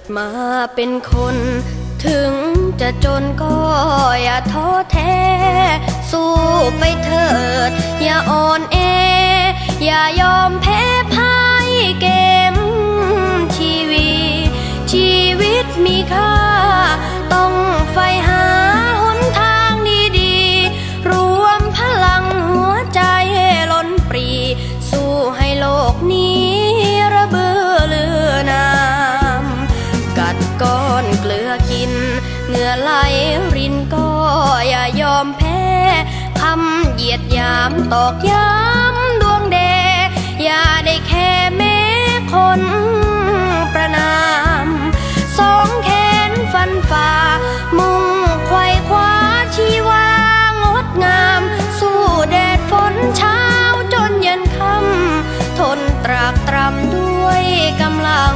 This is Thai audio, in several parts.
ดมาเป็นคน ถึงจะจนก็อย่าท้อแท้ สู้ไปเถิด อย่าอ่อนแอ อย่ายอมแพ้ เหงื่อไหลรินก็อย่ายอมแพ้คำเหยียดยามตอกย้ำดวงแดอย่าได้แค่แม้คนประนามสองแขนฟันฝ่า มุ่งไขว่คว้าชีวางดงาม สู้แดดฝนเช้าจนเย็นค่ำทนตรากตรำด้วยกำลัง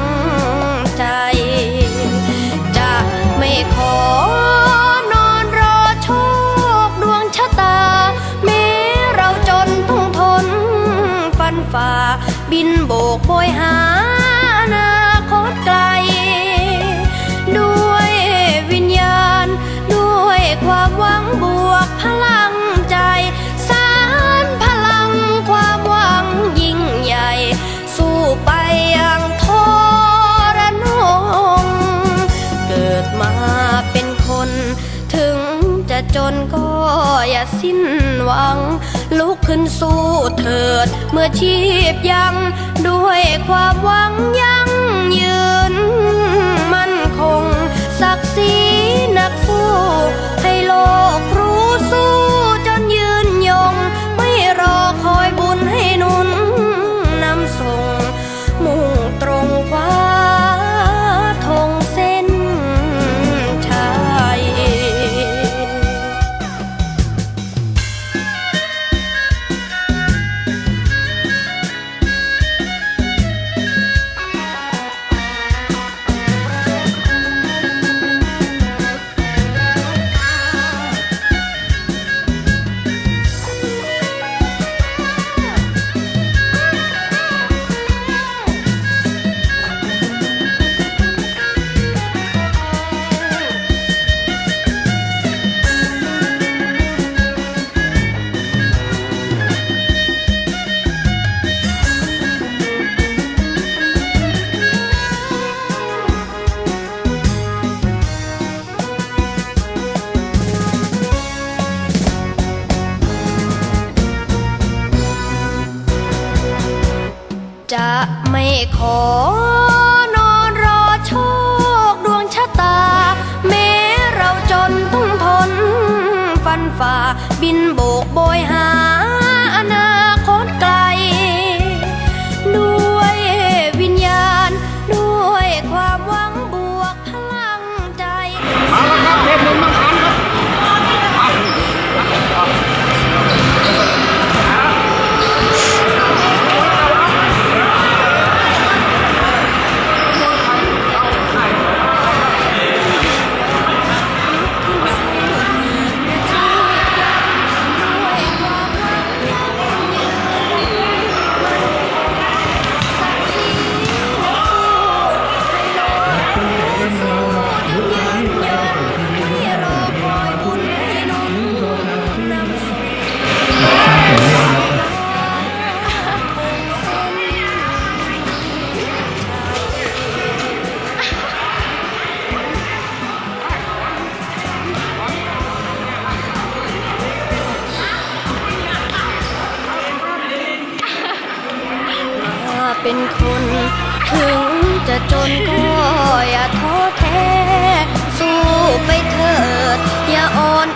สิ้นหวัง ลุกขึ้นสู้เถิด เมื่อชีพยัง ด้วยความหวังยั่งยืน มั่นคงศักดิ์ศรีนักสู้ ขอนอนรอโชคดวงชะตา แม้เราจนต้องทน ฟันฝ่าบินโบกโบยหา เป็นคน ถึงจะจนก็อย่าท้อแท้ สู้ไปเถิดอย่าอ่อน